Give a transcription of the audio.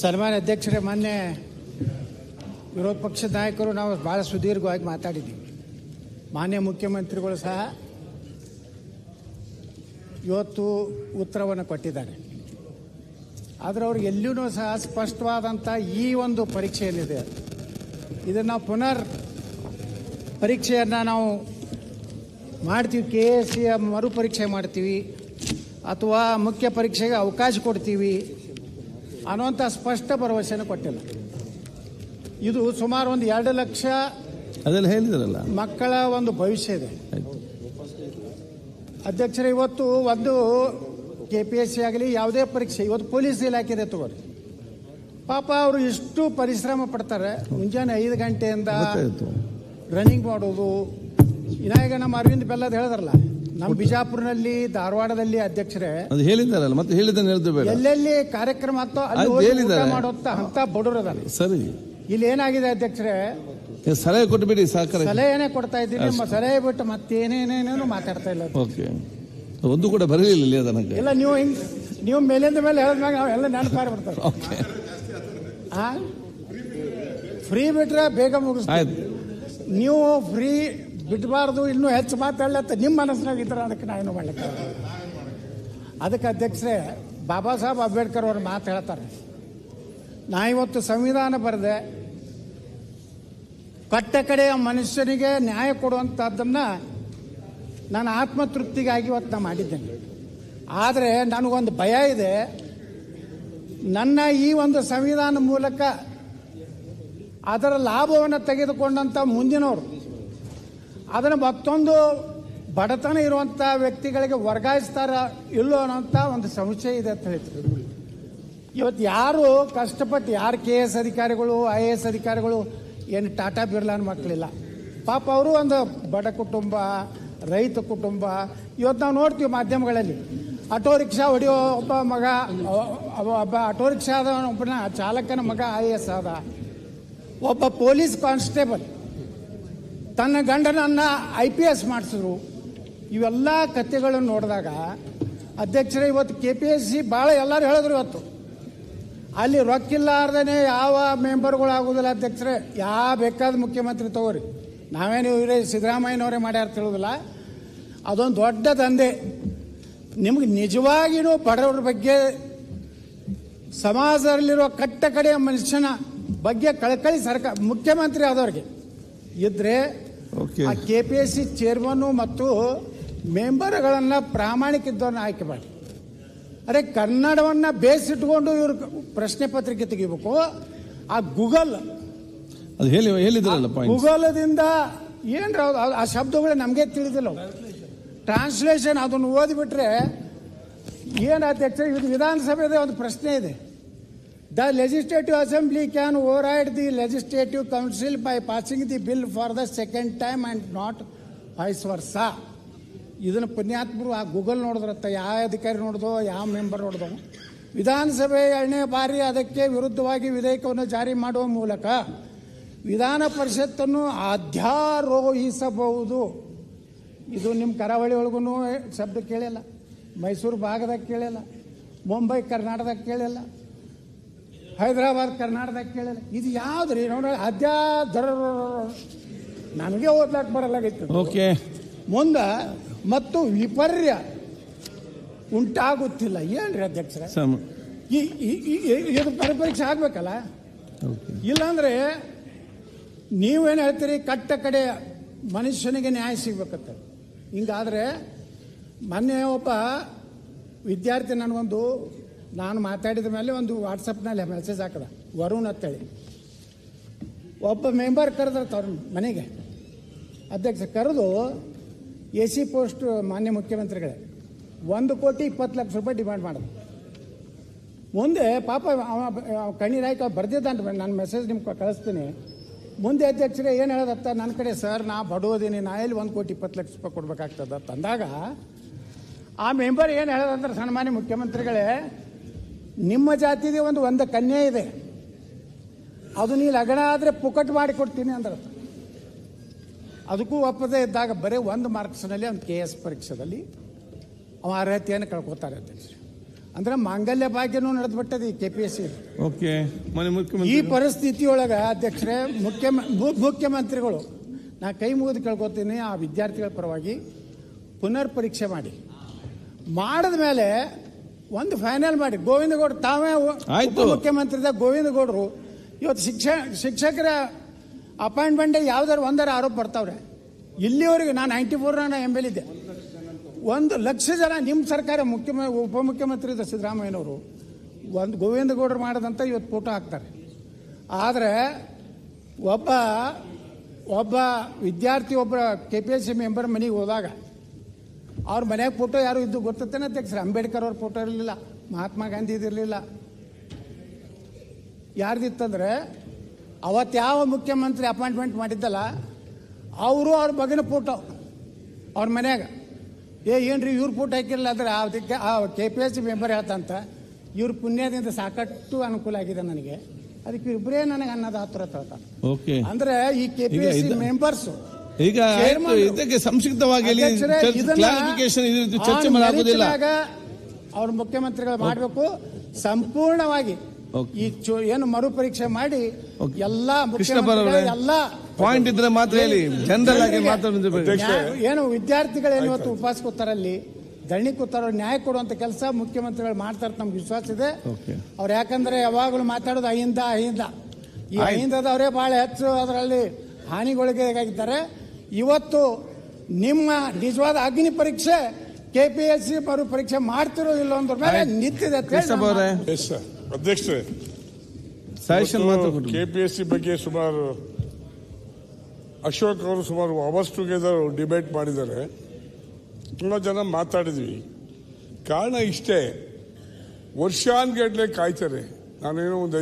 ಸನ್ಮಾನ್ಯ ಅಧ್ಯಕ್ಷರೇ, ಮೊನ್ನೆ ವಿರೋಧ ಪಕ್ಷದ ನಾಯಕರು ನಾವು ಭಾಳ ಸುದೀರ್ಘವಾಗಿ ಮಾತಾಡಿದ್ದೀವಿ ಮಾನ್ಯ ಮುಖ್ಯಮಂತ್ರಿಗಳು ಸಹ ಇವತ್ತು ಉತ್ತರವನ್ನು ಕೊಟ್ಟಿದ್ದಾರೆ. ಆದರೆ ಅವ್ರಿಗೆ ಎಲ್ಲಿಯೂ ಸಹ ಸ್ಪಷ್ಟವಾದಂಥ ಈ ಒಂದು ಪರೀಕ್ಷೆ ಏನಿದೆ ಇದನ್ನು ಪುನರ್ ಪರೀಕ್ಷೆಯನ್ನು ನಾವು ಮಾಡ್ತೀವಿ ಕೆ ಎ ಸಿಯ ಮರುಪರೀಕ್ಷೆ ಮಾಡ್ತೀವಿ, ಅಥವಾ ಮುಖ್ಯ ಪರೀಕ್ಷೆಗೆ ಅವಕಾಶ ಕೊಡ್ತೀವಿ ಅನ್ನುವಂಥ ಸ್ಪಷ್ಟ ಭರವಸೆಯನ್ನು ಕೊಟ್ಟಿಲ್ಲ. ಇದು ಸುಮಾರು ಒಂದು ಎರಡು ಲಕ್ಷ ಅದೆಲ್ಲ ಹೇಳಿದ್ರಲ್ಲ? ಮಕ್ಕಳ ಒಂದು ಭವಿಷ್ಯ ಇದೆ. ಅಧ್ಯಕ್ಷರು ಇವತ್ತು ಒಂದು ಕೆ ಪಿ ಎಸ್ ಸಿ ಆಗಲಿ ಯಾವುದೇ ಪರೀಕ್ಷೆ ಇವತ್ತು ಪೊಲೀಸ್ ಇಲಾಖೆ ಇದೆ ತಗೋರಿ. ಪಾಪ ಅವರು ಇಷ್ಟು ಪರಿಶ್ರಮ ಪಡ್ತಾರೆ. ಮುಂಜಾನೆ ಐದು ಗಂಟೆಯಿಂದ ರನ್ನಿಂಗ್ ಮಾಡೋದು. ಇನ್ನ ಈಗ ನಮ್ಮ ಅರವಿಂದ್ ಬೆಲ್ಲದ್ ಹೇಳಿದ್ರಲ್ಲ ನಮ್ಮ ಬಿಜಾಪುರನಲ್ಲಿ ಧಾರವಾಡದಲ್ಲಿ ಅಧ್ಯಕ್ಷರೇ ಅದು ಹೇಳಿದ್ದಾರಲ್ಲ ಮತ್ತೆ ಹೇಳಿದ್ದನ್ನು ಹೇಳ್ದು ಬೇಡ. ಎಲ್ಲೆಲ್ಲಿ ಕಾರ್ಯಕ್ರಮ ಆಗ್ತೋ ಅಲ್ಲಿ ಅದು ಹೋಗಿ ಊಟ ಹೇಳಿದ್ದಾರೆ. ಮಾಡೋಂಥ ಅಂತ ಬಡವರದಾರೆ ಸರಿ. ಇಲ್ಲಿ ಏನಾಗಿದೆ ಅಧ್ಯಕ್ಷರೇ? ಈಗ ಸಲಹೆ ಕೊಟ್ಟುಬಿಡಿ ಸಹಕಾರ ಸಲಹೆನೇ ಕೊಡ್ತಾ ಇದ್ದೀನಿ ನಿಮ್ಮ ಸಲಹೆ ಬಿಟ್ಟು ಮತ್ತೇನೇನೇನೇನು ಮಾತಾಡ್ತಾ ಇಲ್ಲ ಓಕೆ. ಒಂದು ಕೂಡ ಬರಲಿಲ್ಲ ಇಲ್ಲಿ ನನಗೆ ಇಲ್ಲ ನೀವು ಹಿಂಗ್ ನೀವು ಮೇಲಿಂದ ಮೇಲೆ ಹೇಳಿದ್ಮ್ಯಾಗ ನಾವು ಎಲ್ಲ ನೆನಪಾರಿ ಬಿಡ್ತಾರೆ ಓಕೆ. ಆ? ಫ್ರೀ ಬಿಟ್ರೆ ಬೇಗ ಆಯ್ತು. ನೀವು ಫ್ರೀ ಬಿಡಬಾರ್ದು, ಇನ್ನೂ ಹೆಚ್ಚು ಮಾತಾಡ್ಲತ್ತ ನಿಮ್ಮ ಮನಸ್ಸಿನಾಗ ಇದ್ರ ಅದಕ್ಕೆ ನಾ ಏನು ಮಾಡ್ಲಿಕ್ಕೆ ಅದಕ್ಕೆ ಅಧ್ಯಕ್ಷರೇ, ಬಾಬಾ ಸಾಹೇಬ್ ಅಂಬೇಡ್ಕರ್ ಅವರು ಮಾತು ಹೇಳ್ತಾರೆ. ನಾ ಇವತ್ತು ಸಂವಿಧಾನ ಬರೆದೆ, ಕಟ್ಟ ಕಡೆಯ ಮನುಷ್ಯನಿಗೆ ನ್ಯಾಯ ಕೊಡುವಂಥದ್ದನ್ನ ನಾನು ಆತ್ಮತೃಪ್ತಿಗಾಗಿ ಇವತ್ತು ನಾ ಮಾಡಿದ್ದೇನೆ. ಆದರೆ ನನಗೊಂದು ಭಯ ಇದೆ. ನನ್ನ ಈ ಒಂದು ಸಂವಿಧಾನ ಮೂಲಕ ಅದರ ಲಾಭವನ್ನು ತೆಗೆದುಕೊಂಡಂಥ ಮುಂದಿನವರು ಅದನ್ನು ಮತ್ತೊಂದು ಬಡತನ ಇರುವಂಥ ವ್ಯಕ್ತಿಗಳಿಗೆ ವರ್ಗಾಯಿಸ್ತಾರ ಇಲ್ಲೋ ಅನ್ನೋಂಥ ಒಂದು ಸಂಶಯ ಇದೆ ಅಂತ ಹೇಳ್ತೀವಿ ಇವತ್ತು ಯಾರು ಕಷ್ಟಪಟ್ಟು ಯಾರು ಕೆ ಎಸ್ ಅಧಿಕಾರಿಗಳು, ಐ ಎ ಎಸ್ ಅಧಿಕಾರಿಗಳು ಏನು ಟಾಟಾ ಬಿರ್ಲಾನ್ ಮಕ್ಕಳಿಲ್ಲ. ಪಾಪ ಅವರು ಒಂದು ಬಡ ಕುಟುಂಬ, ರೈತ ಕುಟುಂಬ. ಇವತ್ತು ನಾವು ನೋಡ್ತೀವಿ ಮಾಧ್ಯಮಗಳಲ್ಲಿ. ಆಟೋ ರಿಕ್ಷಾ ಹೊಡೆಯೋ ಒಬ್ಬ ಮಗ, ಒಬ್ಬ ಆಟೋ ರಿಕ್ಷಾದ ಒಬ್ಬನ ಚಾಲಕನ ಮಗ ಐ ಎ ಎಸ್ ಆದ. ಒಬ್ಬ ಪೊಲೀಸ್ ಕಾನ್ಸ್ಟೇಬಲ್. ತನ್ನ ಗಂಡನನ್ನ ಐ ಪಿ ಎಸ್ ಮಾಡಿಸಿದ್ರು. ಇವೆಲ್ಲ ಕಥೆಗಳನ್ನು ನೋಡಿದಾಗ ಅಧ್ಯಕ್ಷರೇ ಇವತ್ತು ಕೆ ಪಿ ಎಸ್ ಸಿ ಭಾಳ ಎಲ್ಲರೂ ಹೇಳಿದ್ರು ಇವತ್ತು. ಅಲ್ಲಿ ರೊಕ್ಕಿಲ್ಲಾರ್ದೇ ಯಾವ ಮೆಂಬರ್ಗಳು ಆಗೋದಿಲ್ಲ ಅಧ್ಯಕ್ಷರೇ. ಯಾವ ಬೇಕಾದ ಮುಖ್ಯಮಂತ್ರಿ ತಗೋರಿ. ನಾವೇನು ಇವರೇ ಸಿದ್ದರಾಮಯ್ಯನವರೇ ಮಾಡ್ಯಾರ ತಿಳಿದಿಲ್ಲ ಅದೊಂದು ದೊಡ್ಡ ದಂಧೆ. ನಿಮ್ಗೆ ನಿಜವಾಗಿಯೂ ಬಡವರ ಬಗ್ಗೆ ಸಮಾಜದಲ್ಲಿರೋ ಕಟ್ಟ ಕಡೆಯ ಮನುಷ್ಯನ ಬಗ್ಗೆ ಕಳಕಳಿ ಸರ್ಕಾರ ಮುಖ್ಯಮಂತ್ರಿ ಆದವ್ರಿಗೆ. ಇದ್ರೆ ಓಕೆ ಆ K P S C chairman ಮತ್ತು ಮೆಂಬರ್ಗಳನ್ನು ಪ್ರಾಮಾಣಿಕ ಇದ್ದವ್ರನ್ನ ಆಯ್ಕೆ ಮಾಡಿ. ಅರೆ ಕನ್ನಡವನ್ನ ಬೇಸಿಟ್ಕೊಂಡು ಇವ್ರ ಪ್ರಶ್ನೆ ಪತ್ರಿಕೆ ತೆಗಿಬೇಕು. ಆ ಗೂಗಲ್ ಗೂಗಲದಿಂದ ಅದು- ಆ ಶಬ್ದಗಳು ನಮಗೆ ತಿಳಿದಿಲ್ಲ ಟ್ರಾನ್ಸ್ಲೇಷನ್ ಅದನ್ನು ಓದಿಬಿಟ್ರೆ ಏನು ಅಧ್ಯಕ್ಷ ಇದು ವಿಧಾನಸಭೆದ ಒಂದು ಪ್ರಶ್ನೆ ಇದೆ. The legislative assembly can override the legislative council by passing the bill for the second time and not vice versa ಇದನ್ನು ಪುಣ್ಯಾತ್ಮರು ಆ ಗೂಗಲ್ ನೋಡಿದ್ರತ್ತ, ಯಾವ ಅಧಿಕಾರಿ ನೋಡ್ದೋ ಯಾವ ಮೆಂಬರ್ ನೋಡ್ದೋ ವಿಧಾನಸಭೆ ಎರಡನೇ ಬಾರಿ ಅದಕ್ಕೆ ವಿರುದ್ಧವಾಗಿ ವಿಧೇಯಕವನ್ನು ಜಾರಿ ಮಾಡುವ ಮೂಲಕ ವಿಧಾನ ಪರಿಷತ್ತನ್ನು ಅಧ್ಯಾರೋಹಿಸಬಹುದು ಇದು ನಿಮ್ಮ ಕರಾವಳಿ ಒಳಗೂ ಶಬ್ದ ಕೇಳಿಲ್ಲ. ಮೈಸೂರು ಭಾಗದಾಗ ಕೇಳಿಲ್ಲ. ಮುಂಬೈ, ಕರ್ನಾಟಕದಾಗ ಕೇಳಿಲ್ಲ. ಹೈದರಾಬಾದ್ ಕರ್ನಾಟಕ ಕೇಳಲ್ಲ ಇದು ಯಾವ್ದ್ರಿ? ನೋಡ್ರಿ ಅದ್ಯಾ ನನಗೆ ಓದ್ಲಾಕ್ ಬರಲಾಗಿತ್ತು ಓಕೆ. ಮುಂದೆ ಮತ್ತು ವಿಪರ್ಯ ಉಂಟಾಗುತ್ತಿಲ್ಲ. ಏನ್ರಿ ಅಧ್ಯಕ್ಷರ? ಇದು ಪರಿಪರೀಕ್ಷೆ ಆಗ್ಬೇಕಲ್ಲ? ಇಲ್ಲಾಂದ್ರೆ ನೀವೇನು ಹೇಳ್ತೀರಿ? ಕಟ್ಟ ಕಡೆ ಮನುಷ್ಯನಿಗೆ ನ್ಯಾಯ ಸಿಗ್ಬೇಕಂತ. ಹಿಂಗಾದ್ರೆ ಮೊನ್ನೆ ಒಬ್ಬ ವಿದ್ಯಾರ್ಥಿ ನನಗೊಂದು ನಾನು ಮಾತಾಡಿದ ಮೇಲೆ ಒಂದು ವಾಟ್ಸಪ್ನಲ್ಲಿ ಮೆಸೇಜ್ ಹಾಕಿದ. ವರುಣ್ ಅಂತೇಳಿ. ಒಬ್ಬ ಮೆಂಬರ್ ಕರೆದ್ರೆ ತವ್ರ ಮನೆಗೆ. ಅಧ್ಯಕ್ಷ, ಕರೆದು ಎ ಸಿ ಪೋಸ್ಟ್ ಮಾನ್ಯ ಮುಖ್ಯಮಂತ್ರಿಗಳೇ, ಒಂದು ಕೋಟಿ ಇಪ್ಪತ್ತು ಲಕ್ಷ ರೂಪಾಯಿ ಡಿಮ್ಯಾಂಡ್ ಮಾಡೋದು ಮುಂದೆ ಪಾಪ ಅವ ಅವ ಬರ್ದಿದ್ದಾನೆ ನಾನು ಮೆಸೇಜ್ ನಿಮ್ಗೆ ಕಳಿಸ್ತೀನಿ. ಮುಂದೆ ಅಧ್ಯಕ್ಷರೇ ಏನು ಹೇಳೋದತ್ತ ನನ್ನ ಕಡೆ ಸರ್ ನಾ ಬಡೋದೀನಿ ನಾ ಎಲ್ಲಿ ಒಂದು ಕೋಟಿ ಇಪ್ಪತ್ತು ಲಕ್ಷ ರೂಪಾಯಿ ಕೊಡ್ಬೇಕಾಗ್ತದ ತಂದಾಗ ಆ ಮೆಂಬರ್ ಏನು ಹೇಳೋದಂದ್ರೆ ಸನ್ಮಾನ್ಯ ಮುಖ್ಯಮಂತ್ರಿಗಳೇ ನಿಮ್ಮ ಜಾತಿಗೆ ಒಂದು ಒಂದು ಕನ್ಯೆ ಇದೆ. ಅದು ನೀ ಲಗ್ನ ಆದರೆ ಪುಕಟ್ ಮಾಡಿ ಕೊಡ್ತೀನಿ ಅಂದ್ರೆ. ಅದಕ್ಕೂ ಒಪ್ಪದೆ ಇದ್ದಾಗ ಬರೀ ಒಂದು ಮಾರ್ಕ್ಸ್ನಲ್ಲಿ ಒಂದು ಕೆ ಎಸ್ ಪರೀಕ್ಷೆದಲ್ಲಿ ಅವ ಅರ್ಹತೆಯನ್ನು ಕಳ್ಕೊತಾರೆ ಅಧ್ಯಕ್ಷ. ಅಂದ್ರೆ ಮಾಂಗಲ್ಯ ಭಾಗ್ಯನೂ ನಡೆದ್ಬಿಟ್ಟದೆ ಈ K P S C. Okay ಈ ಪರಿಸ್ಥಿತಿಯೊಳಗ ಪರಿಸ್ಥಿತಿಯೊಳಗೆ ಅಧ್ಯಕ್ಷರೇ ಮುಖ್ಯ ಮುಖ್ಯಮಂತ್ರಿಗಳು ನಾ ಕೈ ಮುಗಿದು ಕೇಳ್ಕೊತೀನಿ ಆ ವಿದ್ಯಾರ್ಥಿಗಳ ಪರವಾಗಿ ಪುನರ್ ಪರೀಕ್ಷೆ ಮಾಡಿ. ಮಾಡಿದ ಮೇಲೆ ಒಂದು ಫೈನಲ್ ಮಾಡಿ. ಗೋವಿಂದಗೌಡ ತಾವೇ ಆಯ್ತು. ಮುಖ್ಯಮಂತ್ರಿದ ಗೋವಿಂದಗೌಡರು. ಇವತ್ತು ಶಿಕ್ಷ ಶಿಕ್ಷಕರ ಅಪಾಯಿಂಟ್ಮೆಂಟ್ ಯಾವ್ದಾರು ಒಂದರ ಆರೋಪ ಬರ್ತಾವ್ರೆ. ಇಲ್ಲಿವರೆಗೆ ನಾನು ನೈಂಟಿ ಫೋರ್ ಎಂ ಎಲ್ ಇದ್ದೆ ಒಂದು ಲಕ್ಷ ಜನ ನಿಮ್ಮ ಸರ್ಕಾರ ಮುಖ್ಯ ಉಪಮುಖ್ಯಮಂತ್ರಿ ಇದ್ದ ಸಿದ್ದರಾಮಯ್ಯನವರು ಒಂದು ಗೋವಿಂದಗೌಡರು ಮಾಡದಂತ ಇವತ್ತು ಫೋಟೋ ಹಾಕ್ತಾರೆ. ಆದರೆ ಒಬ್ಬ ಒಬ್ಬ ವಿದ್ಯಾರ್ಥಿ ಒಬ್ಬ K P S C member ಮನೆಗೆ ಹೋದಾಗ ಅವ್ರ ಮನೆಯಾಗ ಫೋಟೋ ಯಾರು ಇದ್ದು ಗೊತ್ತೇನೆ ಅಧ್ಯಕ್ಷರ? ಅಂಬೇಡ್ಕರ್ ಅವ್ರ ಫೋಟೋ ಇರಲಿಲ್ಲ ಮಹಾತ್ಮ ಗಾಂಧಿ ಇರಲಿಲ್ಲ. ಯಾರ್ದಿತ್ತಂದ್ರೆ ಅವತ್ತು ಯಾವ ಮುಖ್ಯಮಂತ್ರಿ ಅಪಾಯಿಂಟ್ಮೆಂಟ್ ಮಾಡಿದ್ದಲ್ಲ ಅವರು ಅವ್ರ ಮಗನ ಫೋಟೋ ಅವ್ರ ಮನ್ಯಾಗ. ಏ ಏನ್ರಿ ಇವ್ರ ಫೋಟೋ ಹಾಕಿರಲಿಲ್ಲ ಅಂದ್ರೆ ಅದಕ್ಕೆ ಆ K P S C member ಹೇಳ್ತಂತ ಇವ್ರ ಪುಣ್ಯದಿಂದ ಸಾಕಷ್ಟು ಅನುಕೂಲ ಆಗಿದೆ ನನಗೆ. ಅದಕ್ಕೆ ಇಬ್ಬರೇ ನನಗೆ ಅನ್ನೋದು ಹತ್ರ ಅಂದ್ರೆ ಈ K P S C members ಈಗ ಇದಕ್ಕೆ ಸಂಕ್ಷಿಪ್ತವಾಗಿ ಕ್ಲಾರಿಫಿಕೇಶನ್ ಚರ್ಚೆ ಮಾಡಾಗುದಿಲ್ಲ ಅವ್ರ ಮುಖ್ಯಮಂತ್ರಿಗಳು ಮಾಡಬೇಕು. ಸಂಪೂರ್ಣವಾಗಿ. ಈ ಏನು ಮರು ಪರೀಕ್ಷೆ ಮಾಡಿ. ಎಲ್ಲಾ ಎಲ್ಲಾ ಪಾಯಿಂಟ್ ಇದ್ರೆ ಮಾತ್ರ ಹೇಳಿ ಜನರಲ್ ಆಗಿ ಜನರಿಗೆ ಏನು ವಿದ್ಯಾರ್ಥಿಗಳು ಏನು ಇವತ್ತು ಉಪವಾಸ ಕೂತಾರಲ್ಲಿ ಧರಣಿ ಕೂತಾರ ನ್ಯಾಯ ಕೊಡುವಂತ ಕೆಲಸ ಮುಖ್ಯಮಂತ್ರಿಗಳು ಮಾಡ್ತಾರೆ ನಮ್ಗೆ ವಿಶ್ವಾಸ ಇದೆ. ಅವ್ರು ಯಾಕಂದ್ರೆ ಯಾವಾಗಲೂ ಮಾತಾಡೋದು ಅಹಿಂದ ಅಹಿಂದ. ಈ. ಅಹಿಂದದವರೇ ಬಹಳ ಹೆಚ್ಚು ಅದರಲ್ಲಿ ಹಾನಿಗೊಳಗಾಗಿದ್ದಾರೆ. ಇವತ್ತು ನಿಮ್ಮ ನಿಜವಾದ ಅಗ್ನಿ ಪರೀಕ್ಷೆ ಕೆ ಪಿ ಎಸ್ ಸಿ ಮರು ಪರೀಕ್ಷೆ ಮಾಡ್ತಿರೋ ಇಲ್ಲ ಅಂದ್ರ ಮೇಲೆ. ನಿಂತಿದೆ ಅವರೇ ಅಧ್ಯಕ್ಷರೇ ಕೆಪಿಎಸ್ಸಿ ಬಗ್ಗೆ ಸುಮಾರು ಅಶೋಕ್ ಅವರು ಸುಮಾರು ಅವರ್ಸ್ ಟುಗೆದರ್ ಡಿಬೇಟ್ ಮಾಡಿದ್ದಾರೆ. ತುಂಬ ಜನ ಮಾತಾಡಿದ್ವಿ. ಕಾರಣ ಇಷ್ಟೇ. ವರ್ಷಾನ್ಗಟ್ಲೆ ಕಾಯ್ತಾರೆ. ನಾನೇನೋ ಒಂದು